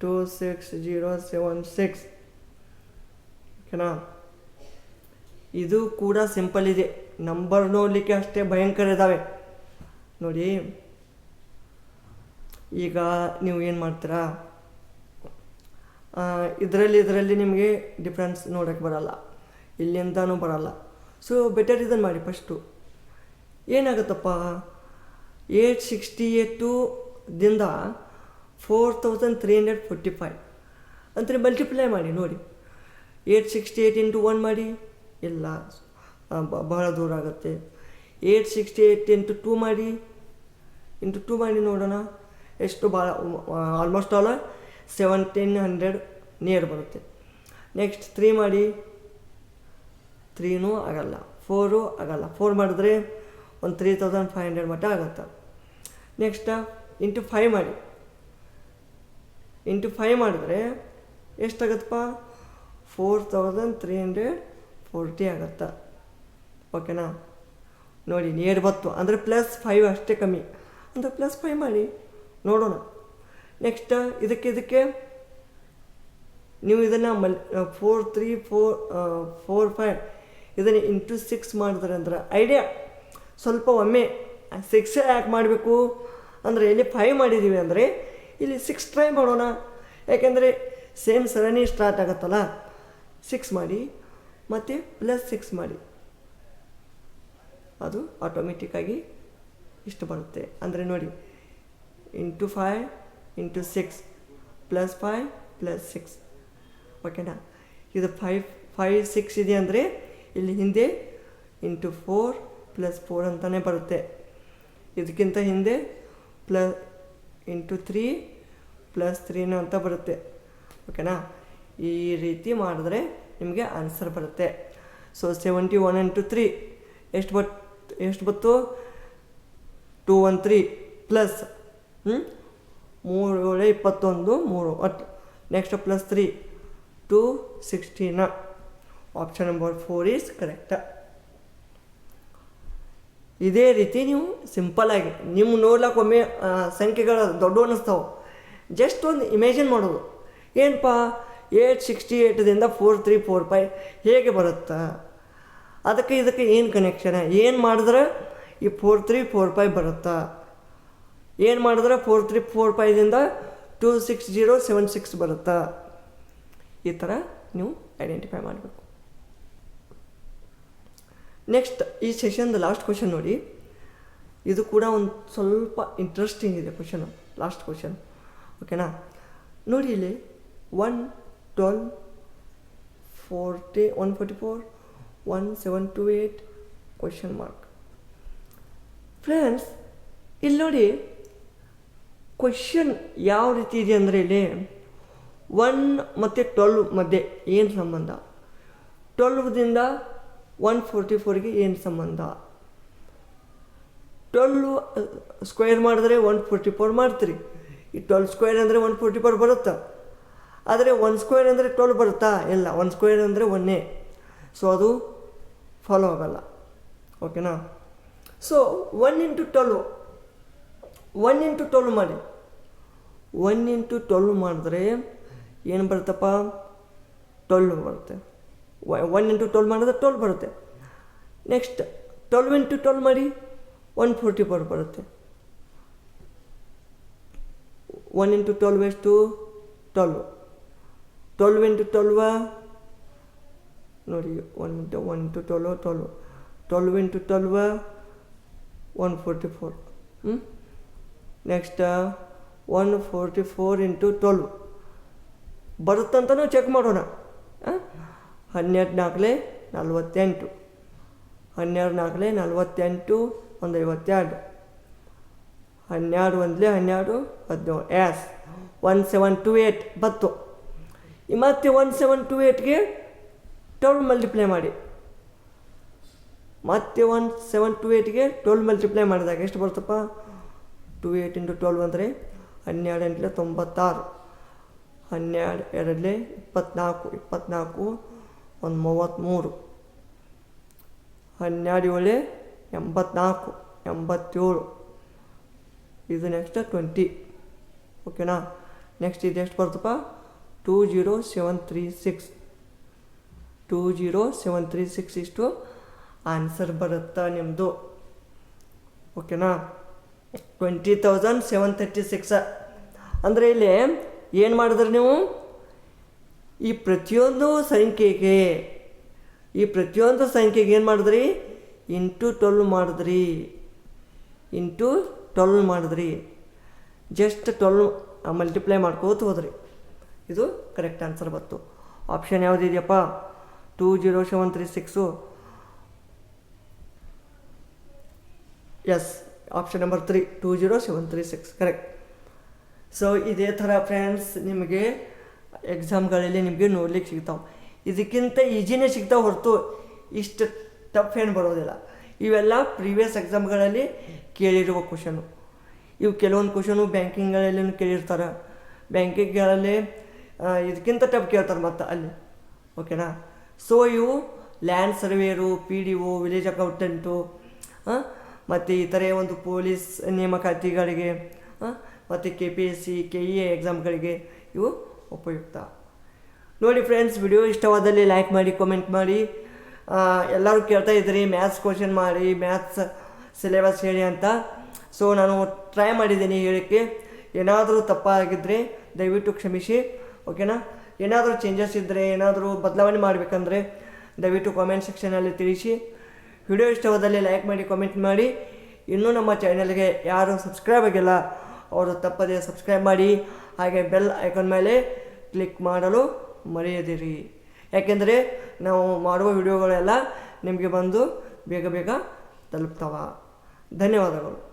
S1: two six zero seven six ಓಕೆನಾ ಇದು ಕೂಡ simple ಇದೆ. Number ನೋಡಲಿಕ್ಕೆ ಅಷ್ಟೇ ಭಯಂಕರ ಇದ್ದಾವೆ ನೋಡಿ. ಈಗ ನೀವು ಏನು ಮಾಡ್ತೀರಾ? ಇದರಲ್ಲಿ ಇದರಲ್ಲಿ ನಿಮಗೆ ಡಿಫ್ರೆನ್ಸ್ ನೋಡೋಕ್ಕೆ ಬರಲ್ಲ. ಇಲ್ಲಿಂದನೂ ಬರಲ್ಲ. ಸೊ ಬೆಟರ್ ಇದನ್ನು ಮಾಡಿ ಫಸ್ಟು ಏನಾಗುತ್ತಪ್ಪ? ಏಟ್ ಸಿಕ್ಸ್ಟಿ ಏಟು ದಿಂದ four thousand three hundred forty five. ಅಂದರೆ ಮಲ್ಟಿಪ್ಲೈ ಮಾಡಿ, ನೋಡಿ. Eight sixty eight into one ಮಾಡಿ. ಇಲ್ಲ ಬಹಳ ದೂರ ಆಗುತ್ತೆ. Eight sixty eight into two ಮಾಡಿ. ಇಂಟು ಟೂ ಮಾಡಿ ನೋಡೋಣ. ಎಷ್ಟು ಭಾಳ almost all seventeen hundred near ಬರುತ್ತೆ. ನೆಕ್ಸ್ಟ್ ತ್ರೀ ಮಾಡಿ. ತ್ರೀನೂ ಆಗಲ್ಲ. ಫೋರು ಆಗಲ್ಲ. ಫೋರ್ ಮಾಡಿದ್ರೆ ಒಂದು ತ್ರೀ ತೌಸಂಡ್ ಫೈವ್ ಹಂಡ್ರೆಡ್ ಮಟ್ಟ ಆಗುತ್ತೆ. ನೆಕ್ಸ್ಟ್ ಇಂಟು ಫೈವ್ ಮಾಡಿ. ಇಂಟು ಫೈವ್ ಮಾಡಿದ್ರೆ ಎಷ್ಟಾಗತ್ತಪ್ಪ? Four thousand three hundred forty ಆಗುತ್ತೆ. ಓಕೆನಾ ನೋಡಿ ನಿಯರ್ ಬತ್ತು. ಅಂದರೆ ಪ್ಲಸ್ ಫೈವ್ ಅಷ್ಟೇ ಕಮ್ಮಿ. ಅಂದರೆ ಪ್ಲಸ್ ಫೈವ್ ಮಾಡಿ. ನೋಡೋಣ. ನೆಕ್ಸ್ಟ್ ಇದಕ್ಕೆ ಇದಕ್ಕೆ ನೀವು ಇದನ್ನು ಮಲ್ four three four four five ಇದನ್ನು ಇಂಟು ಸಿಕ್ಸ್ ಮಾಡಿದ್ರೆ ಅಂದ್ರೆ ಐಡಿಯಾ ಸ್ವಲ್ಪ ಒಮ್ಮೆ ಸಿಕ್ಸ್ ಯಾಕೆ ಮಾಡಬೇಕು. ಅಂದರೆ ಇಲ್ಲಿ ಫೈವ್ ಮಾಡಿದ್ದೀವಿ ಅಂದರೆ ಇಲ್ಲಿ ಸಿಕ್ಸ್ ಟ್ರೈ ಮಾಡೋಣ. ಯಾಕೆಂದರೆ ಸೇಮ್ ಸರಣಿ ಸ್ಟಾರ್ಟ್ ಆಗುತ್ತಲ್ಲ. ಸಿಕ್ಸ್ ಮಾಡಿ, ಮತ್ತು ಪ್ಲಸ್ ಸಿಕ್ಸ್ ಮಾಡಿ. ಅದು ಆಟೋಮೆಟಿಕ್ಕಾಗಿ ಇಷ್ಟು ಬರುತ್ತೆ. ಅಂದರೆ ನೋಡಿ into five into six plus five plus six ಓಕೆನಾ ಇದು ಫೈವ್ ಫೈವ್ ಸಿಕ್ಸ್ ಇದೆ ಅಂದರೆ ಇಲ್ಲಿ ಹಿಂದೆ ಇಂಟು ಫೋರ್ ಪ್ಲಸ್ ಫೋರ್ ಅಂತಲೇ ಬರುತ್ತೆ. ಇದಕ್ಕಿಂತ ಹಿಂದೆ ಪ್ಲಸ್ ಇಂಟು ತ್ರೀ ಪ್ಲಸ್ ತ್ರೀನೂ ಅಂತ ಬರುತ್ತೆ. ಓಕೆನಾ ಈ ರೀತಿ ಮಾಡಿದ್ರೆ ನಿಮಗೆ ಆನ್ಸರ್ ಬರುತ್ತೆ. So seventy one into three ಎಷ್ಟು ಬಟ್ ಎಷ್ಟು ಬತ್ತು ಟೂ ಒನ್ ತ್ರೀ ಪ್ಲಸ್ ಮೂರು ಏಳು ಇಪ್ಪತ್ತೊಂದು, ಮೂರು ಒಟ್ಟು next plus three to sixteen option number four is correct ಇದೇ ರೀತಿ ನೀವು ಸಿಂಪಲ್ಲಾಗಿ ನಿಮ್ಮ ನೋಡ್ಲಿಕ್ಕೆ ಒಮ್ಮೆ ಸಂಖ್ಯೆಗಳು ದೊಡ್ಡ ಅನ್ನಿಸ್ತಾವೆ. ಜಸ್ಟ್ ಒಂದು ಇಮೇಜಿನ್ ಮಾಡೋದು. ಏನಪ್ಪ ಏಟ್ ಸಿಕ್ಸ್ಟಿ ಏಯ್ಟ್ದಿಂದ ಫೋರ್ ತ್ರೀ ಫೋರ್ ಫೈ ಹೇಗೆ ಬರುತ್ತಾ? ಅದಕ್ಕೆ ಇದಕ್ಕೆ ಏನು ಕನೆಕ್ಷನ್ ಏನು ಮಾಡಿದ್ರೆ ಈ ಫೋರ್ ತ್ರೀ ಫೋರ್ ಫೈ ಬರುತ್ತಾ? ಏನು ಮಾಡಿದ್ರೆ four three four ಫೈದಿಂದ two six zero seven six ಬರುತ್ತಾ? ಈ ಥರ ನೀವು ಐಡೆಂಟಿಫೈ ಮಾಡಬೇಕು. ನೆಕ್ಸ್ಟ್ ಈ ಸೆಷನ್ದು ಲಾಸ್ಟ್ ಕ್ವಶನ್ ನೋಡಿ. ಇದು ಕೂಡ ಒಂದು ಸ್ವಲ್ಪ ಇಂಟ್ರೆಸ್ಟಿಂಗ್ ಇದೆ ಕ್ವಶನು ಲಾಸ್ಟ್ ಕ್ವಶನ್ ಓಕೆನಾ ನೋಡಿ ಇಲ್ಲಿ one twelve forty one forty four one seven two eight question mark friends ಇಲ್ಲಿ ನೋಡಿ ಕ್ವಶನ್ ಯಾವ ರೀತಿ ಇದೆ ಅಂದರೆ ಇಲ್ಲಿ ಒನ್ ಮತ್ತು ಟ್ವೆಲ್ವ್ ಮಧ್ಯೆ ಏನು ಸಂಬಂಧ? ಟ್ವೆಲ್ವ್ದಿಂದ ಒನ್ ಫೋರ್ಟಿ ಫೋರ್ಗೆ ಏನು ಸಂಬಂಧ? ಟ್ವೆಲ್ವ್ ಸ್ಕ್ವೇರ್ ಮಾಡಿದ್ರೆ ಒನ್ ಫೋರ್ಟಿ ಫೋರ್ ಮಾಡ್ತೀರಿ. ಈ ಟ್ವೆಲ್ ಸ್ಕ್ವೇರ್ ಅಂದರೆ ಒನ್ ಫೋರ್ಟಿ ಫೋರ್ ಬರುತ್ತಾ? ಆದರೆ ಒನ್ ಸ್ಕ್ವೇರ್ ಅಂದರೆ ಟ್ವೆಲ್ ಬರುತ್ತಾ? ಇಲ್ಲ ಒನ್ ಸ್ಕ್ವೇರ್ ಅಂದರೆ ಒನ್ನೇ ಸೊ ಅದು ಫಾಲೋ ಆಗಲ್ಲ. ಓಕೆನಾ so one into twelve one into twelve ಮಾಡಿ. ಒನ್ ಇಂಟು ಟ್ವೆಲ್ವ್ ಮಾಡಿದ್ರೆ ಏನು ಬರುತ್ತಪ್ಪ? ಟ್ವೆಲ್ವ್ ಬರುತ್ತೆ. ಒನ್ ಇಂಟು ಟ್ವೆಲ್ವ್ ಮಾಡಿದ್ರೆ ಟ್ವೆಲ್ವ್ ಬರುತ್ತೆ. ನೆಕ್ಸ್ಟ್ ಟ್ವೆಲ್ವ್ ಇಂಟು ಟ್ವೆಲ್ವ್ ಮಾಡಿ ಒನ್ ಫೋರ್ಟಿ ಫೋರ್ ಬರುತ್ತೆ. ಒನ್ ಇಂಟು ಟ್ವೆಲ್ವ್ ಎಷ್ಟು? ಟ್ವೆಲ್ವ್ ಟ್ವೆಲ್ವ್ ಇಂಟು ಟ್ವೆಲ್ವ ನೋಡಿ one into one into twelve twelve twelve into twelve one forty four ಹ್ಞೂ next one forty four into twelve ಬರುತ್ತಂತನೂ check ಮಾಡೋಣ. ಆ? ಹನ್ನೆರಡು ನಾಲ್ಕಲೆ ನಲವತ್ತೆಂಟು. ಹನ್ನೆರಡು ನಾಲ್ಕಲೆ ನಲವತ್ತೆಂಟು ಒಂದು ಐವತ್ತೆರಡು. ಹನ್ನೆರಡು ಒಂದಲೆ ಹನ್ನೆರಡು ಹದಿನೇಳು. Yes one seven two eight ಬತ್ತು. ಮತ್ತೆ ಒನ್ ಸೆವೆನ್ ಟು ಏಯ್ಟ್ಗೆ ಟ್ವೆಲ್ವ್ ಮಲ್ಟಿಪ್ಲೈ ಮಾಡಿ. ಮತ್ತೆ ಒನ್ ಸೆವೆನ್ ಟು ಏಯ್ಟ್ಗೆ ಟ್ವೆಲ್ವ್ ಮಲ್ಟಿಪ್ಲೈ ಮಾಡಿದಾಗ ಎಷ್ಟು ಬರ್ತಪ್ಪ ಟು ಏಯ್ಟ್ ಇಂಟು ಟ್ವೆಲ್ವ್ ಅಂದರೆ ಹನ್ನೆರಡು ಎಂಟಲೆ ತೊಂಬತ್ತಾರು. ಹನ್ನೆರಡು ಎರಡಲೆ ಇಪ್ಪತ್ತ್ನಾಲ್ಕು ಇಪ್ಪತ್ತ್ನಾಲ್ಕು ಒಂದು ಮೂವತ್ತ್ಮೂರು ಹನ್ನೆರಡು ಏಳೆ, ಎಂಬತ್ನಾಲ್ಕು, ಎಂಬತ್ತೇಳು. ಇದು ನೆಕ್ಸ್ಟ್ ಟ್ವೆಂಟಿ ಓಕೆನಾ ನೆಕ್ಸ್ಟ್ ಇದು ಎಷ್ಟು ಬರ್ತಪ್ಪ two zero seven three six two zero seven three six ಇಷ್ಟು ಆನ್ಸರ್ ಬರುತ್ತಾ ನಿಮ್ಮದು ಓಕೆನಾ twenty thousand seven thirty six ಅಂದರೆ ಇಲ್ಲಿ ಏನು ಮಾಡಿದ್ರಿ ನೀವು? ಈ ಪ್ರತಿಯೊಂದು ಸಂಖ್ಯೆಗೆ, ಈ ಪ್ರತಿಯೊಂದು ಸಂಖ್ಯೆಗೆ ಏನು ಮಾಡಿದ್ರಿ? ಇಂಟು ಟ್ವೆಲ್ ಮಾಡಿದ್ರಿ. ಇಂಟು ಟ್ವೆಲ್ ಮಾಡಿದ್ರಿ. ಜಸ್ಟ್ ಟ್ವೆಲ್ವ್ ಮಲ್ಟಿಪ್ಲೈ ಮಾಡ್ಕೋತ ಹೋದ್ರಿ. ಇದು ಕರೆಕ್ಟ್ ಆನ್ಸರ್ ಬಂತು. Option ಯಾವುದಿದೆಯಪ್ಪ two zero seven three six. Yes option number three two zero seven three six correct so ಇದೇ ಥರ ಫ್ರೆಂಡ್ಸ್ ನಿಮಗೆ ಎಕ್ಸಾಮ್ಗಳಲ್ಲಿ ನಿಮಗೆ ನೋಡ್ಲಿಕ್ಕೆ ಸಿಗ್ತಾವೆ. ಇದಕ್ಕಿಂತ ಈಜಿನೇ ಸಿಗ್ತಾವೆ ಹೊರತು ಇಷ್ಟು ಟಫ್ ಏನು ಬರೋದಿಲ್ಲ. ಇವೆಲ್ಲ ಪ್ರೀವಿಯಸ್ ಎಕ್ಸಾಮ್ಗಳಲ್ಲಿ ಕೇಳಿರುವ ಕ್ವಶನು ಇವು ಕೆಲವೊಂದು ಕ್ವಶನು ಬ್ಯಾಂಕಿಂಗ್ಗಳಲ್ಲಿ ಕೇಳಿರ್ತಾರೆ. ಬ್ಯಾಂಕಿಂಗ್ಗಳಲ್ಲಿ ಇದಕ್ಕಿಂತ ಟಫ್ ಕೇಳ್ತಾರೆ ಮತ್ತು ಅಲ್ಲಿ. ಓಕೆನಾ ಸೊ ಇವು land surveyor P D O village accountant ಮತ್ತು ಇತರೆ ಒಂದು ಪೊಲೀಸ್ ನೇಮಕಾತಿಗಳಿಗೆ ಮತ್ತು K P S C K E ಎಕ್ಸಾಮ್ಗಳಿಗೆ ಇವು ಉಪಯುಕ್ತ. ನೋಡಿ ಫ್ರೆಂಡ್ಸ್ ವಿಡಿಯೋ ಇಷ್ಟವಾದಲ್ಲಿ ಲೈಕ್ ಮಾಡಿ ಕಮೆಂಟ್ ಮಾಡಿ. ಎಲ್ಲರೂ ಕೇಳ್ತಾ ಇದ್ದೀರಿ ಮ್ಯಾಥ್ಸ್ ಕ್ವಶನ್ ಮಾಡಿ ಮ್ಯಾಥ್ಸ್ ಸಿಲೆಬಸ್ ಹೇಳಿ ಅಂತ. ಸೊ ನಾನು ಟ್ರೈ ಮಾಡಿದ್ದೀನಿ ಹೇಳೋಕ್ಕೆ. ಏನಾದರೂ ತಪ್ಪಾಗಿದ್ದರೆ ದಯವಿಟ್ಟು ಕ್ಷಮಿಸಿ ಓಕೆನಾ ಏನಾದರೂ ಚೇಂಜಸ್ ಇದ್ದರೆ ಏನಾದರೂ ಬದಲಾವಣೆ ಮಾಡಬೇಕಂದ್ರೆ ದಯವಿಟ್ಟು ಕಾಮೆಂಟ್ ಸೆಕ್ಷನಲ್ಲಿ ತಿಳಿಸಿ. ವಿಡಿಯೋ ಇಷ್ಟವಾದಲ್ಲಿ ಲೈಕ್ ಮಾಡಿ ಕಾಮೆಂಟ್ ಮಾಡಿ. ಇನ್ನೂ ನಮ್ಮ ಚಾನಲ್ಗೆ ಯಾರು ಸಬ್ಸ್ಕ್ರೈಬ್ ಆಗಿಲ್ಲ, ಅವರು ತಪ್ಪದೇ ಸಬ್ಸ್ಕ್ರೈಬ್ ಮಾಡಿ. ಹಾಗೆ ಬೆಲ್ ಐಕಾನ್ ಮೇಲೆ ಕ್ಲಿಕ್ ಮಾಡಲು ಮರೆಯದಿರಿ. ಯಾಕೆಂದರೆ ನಾವು ಮಾಡುವ ವಿಡಿಯೋಗಳೆಲ್ಲ ನಿಮಗೆ ಬಂದು ಬೇಗ ಬೇಗ ತಲುಪ್ತವ. ಧನ್ಯವಾದಗಳು.